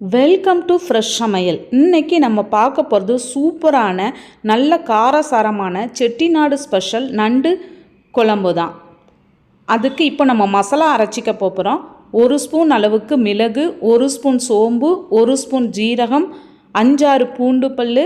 Welcome to fresh சமையல். இன்னைக்கு நம்ம பார்க்க போகிறது சூப்பரான நல்ல காரசாரமான செட்டிநாடு ஸ்பெஷல் நண்டு குழம்பு தான். அதுக்கு இப்போ நம்ம மசாலா அரைச்சிக்க போகிறோம் ஒரு ஸ்பூன் அளவுக்கு மிளகு ஒரு ஸ்பூன் சோம்பு ஒரு ஸ்பூன் ஜீரகம் அஞ்சாறு பூண்டு பல்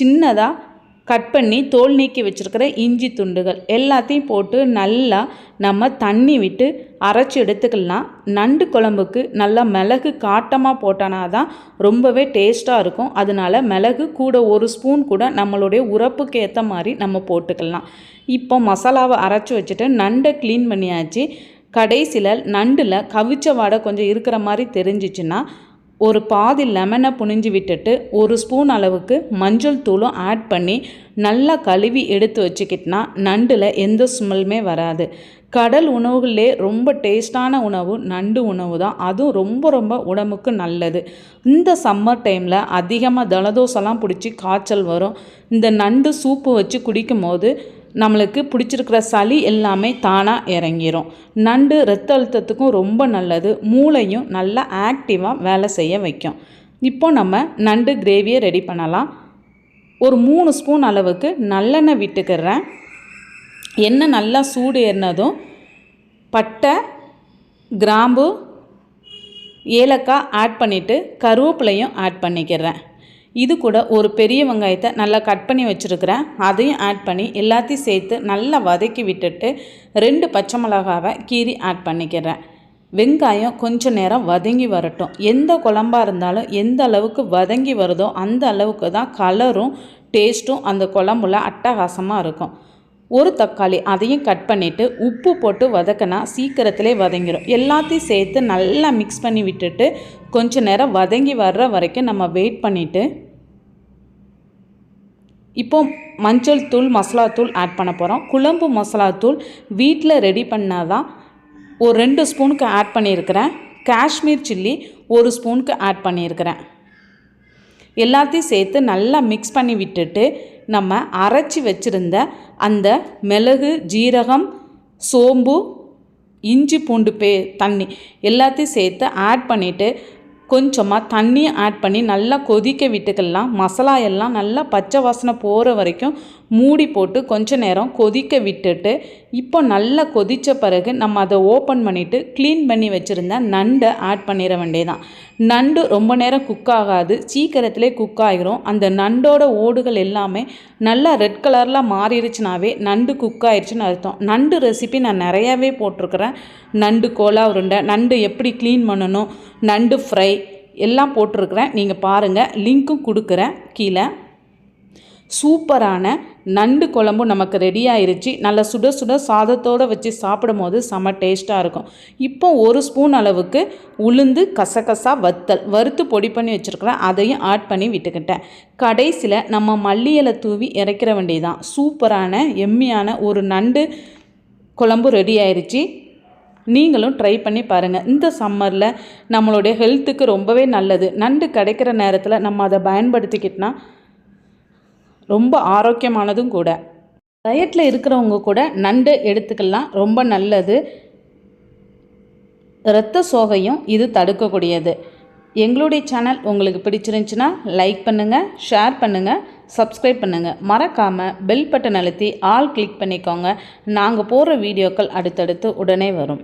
சின்னதாக கட் பண்ணி தோல் நீக்கி வச்சுருக்கிற இஞ்சி துண்டுகள் எல்லாத்தையும் போட்டு நல்லா நம்ம தண்ணி விட்டு அரைச்சி எடுத்துக்கலாம். நண்டு குழம்புக்கு நல்லா மிளகு காட்டமாக போட்டோன்னா தான் ரொம்பவே டேஸ்ட்டாக இருக்கும். அதனால மிளகு கூட ஒரு ஸ்பூன் கூட நம்மளுடைய உரப்புக்கு ஏற்ற மாதிரி நம்ம போட்டுக்கலாம். இப்போ மசாலாவை அரைச்சி வச்சுட்டு நண்டை க்ளீன் பண்ணியாச்சு. கடைசியில் நண்டில் கவிச்ச வாடை கொஞ்சம் இருக்கிற மாதிரி தெரிஞ்சிச்சுன்னா ஒரு பாதி லெமனை புனிஞ்சு விட்டுட்டு ஒரு ஸ்பூன் அளவுக்கு மஞ்சள் தூளும் ஆட் பண்ணி நல்லா கழுவி எடுத்து வச்சுக்கிட்டனா நண்டில் எந்த ஸ்மெல்லுமே வராது. கடல் உணவுகளிலே ரொம்ப டேஸ்டான உணவு நண்டு உணவு தான். அதுவும் ரொம்ப ரொம்ப உடம்புக்கு நல்லது. இந்த சம்மர் டைமில் அதிகமாக ஜலதோஷம்லாம் பிடிச்சி காய்ச்சல் வரும். இந்த நண்டு சூப்பு வச்சு குடிக்கும் போது நம்மளுக்கு பிடிச்சிருக்கிற சளி எல்லாமே தானாக இறங்கிரும். நண்டு ரத்த அழுத்தத்துக்கும் ரொம்ப நல்லது. மூளையும் நல்லா ஆக்டிவாக வேலை செய்ய வைக்கும். இப்போ நம்ம நண்டு கிரேவியை ரெடி பண்ணலாம். ஒரு மூணு ஸ்பூன் அளவுக்கு நல்லெண்ணெய் விட்டுக்கிறேன். எண்ணெய் நல்லா சூடு ஏறினதும் பட்டை கிராம்பு ஏலக்காய் ஆட் பண்ணிவிட்டு கருவேப்பிலையும் ஆட் பண்ணிக்கிறேன். இது கூட ஒரு பெரிய வெங்காயத்தை நல்லா கட் பண்ணி வச்சுருக்கிறேன். அதையும் ஆட் பண்ணி எல்லாத்தையும் சேர்த்து நல்லா வதக்கி விட்டுட்டு ரெண்டு பச்சை மிளகாவை கீரி ஆட் பண்ணிக்கிறேன். வெங்காயம் கொஞ்சம் நேரம் வதங்கி வரட்டும். எந்த குழம்பாக இருந்தாலும் எந்த அளவுக்கு வதங்கி வருதோ அந்த அளவுக்கு தான் கலரும் டேஸ்ட்டும் அந்த குழம்புல அட்டகாசமாக இருக்கும். ஒரு தக்காளி அதையும் கட் பண்ணிவிட்டு உப்பு போட்டு வதக்கினா சீக்கிரத்திலே வதங்கிடும் எல்லாத்தையும் சேர்த்து நல்லா மிக்ஸ் பண்ணி விட்டுட்டு கொஞ்சம் நேரம் வதங்கி வர்ற வரைக்கும் நம்ம வெயிட் பண்ணிவிட்டு இப்போ மஞ்சள் தூள் மசாலா தூள் ஆட் பண்ண போகிறோம் குழம்பு மசாலா தூள் வீட்டில் ரெடி பண்ணால் தான் ஒரு ரெண்டு ஸ்பூனுக்கு ஆட் பண்ணியிருக்கிறேன். காஷ்மீர் சில்லி ஒரு ஸ்பூனுக்கு ஆட் பண்ணியிருக்கிறேன். எல்லாத்தையும் சேர்த்து நல்லா மிக்ஸ் பண்ணி விட்டுட்டு நம்ம அரைச்சி வச்சுருந்த அந்த மிளகு ஜீரகம் சோம்பு இஞ்சி பூண்டு பே தண்ணி எல்லாத்தையும் சேர்த்து ஆட் பண்ணிவிட்டு கொஞ்சமாக தண்ணியை ஆட் பண்ணி நல்லா கொதிக்க விட்டுக்கலாம். மசாலா எல்லாம் நல்லா பச்சை வாசனை போகிற வரைக்கும் மூடி போட்டு கொஞ்ச நேரம் கொதிக்க விட்டுட்டு இப்போ நல்லா கொதித்த பிறகு நம்ம அதை ஓப்பன் பண்ணிவிட்டு க்ளீன் பண்ணி வச்சுருந்த நண்டை ஆட் பண்ணிட வேண்டியதான் நண்டு ரொம்ப நேரம் குக் ஆகாது சீக்கிரத்திலே குக் ஆகிரும் அந்த நண்டோட ஓடுகள் எல்லாமே நல்லா ரெட் கலரில் மாறிடுச்சுனாவே நண்டு குக் ஆயிடுச்சுன்னு அர்த்தம். நண்டு ரெசிபி நான் நிறையாவே போட்டிருக்கிறேன். நண்டு கோலா உருண்டை நண்டு எப்படி க்ளீன் பண்ணணும் நண்டு ஃப்ரை எல்லாம் போட்டிருக்கிறேன். நீங்கள் பாருங்கள் லிங்க்கும் கொடுக்குறேன் கீழே. சூப்பரான நண்டு குழம்பு நமக்கு ரெடி ஆயிருச்சு. நல்லா சுட சுட சாதத்தோடு வச்சு சாப்பிடும் போது செம டேஸ்ட்டாக இருக்கும். இப்போ ஒரு ஸ்பூன் அளவுக்கு உளுந்து கசகசா வத்தல் வறுத்து பொடி பண்ணி வச்சுருக்கிறேன். அதையும் ஆட் பண்ணி விட்டுக்கிட்டேன். கடைசியில் நம்ம மல்லியலை தூவி இறக்கிற வேண்டியதான் சூப்பரான எம்மியான ஒரு நண்டு குழம்பு ரெடி ஆயிடுச்சு நீங்களும் ட்ரை பண்ணி பாருங்கள் இந்த சம்மரில் நம்மளுடைய ஹெல்த்துக்கு ரொம்பவே நல்லது. நண்டு கிடைக்கிற நேரத்தில் நம்ம அதை பயன்படுத்திக்கிட்டோன்னா ரொம்ப ஆரோக்கியமானதும் கூட. டயட்டில் இருக்கிறவங்க கூட நண்டு எடுத்துக்கலாம். ரொம்ப நல்லது. இரத்த சோகையும் இது தடுக்கக்கூடியது. எங்களுடைய சேனல் உங்களுக்கு பிடிச்சிருந்துச்சுன்னா லைக் பண்ணுங்கள் ஷேர் பண்ணுங்கள் சப்ஸ்கிரைப் பண்ணுங்கள் மறக்காமல் பெல் பட்டன் அழுத்தி ஆல் கிளிக் பண்ணிக்கோங்க. நாங்கள் போடுற வீடியோக்கள் அடுத்தடுத்து உடனே வரும்.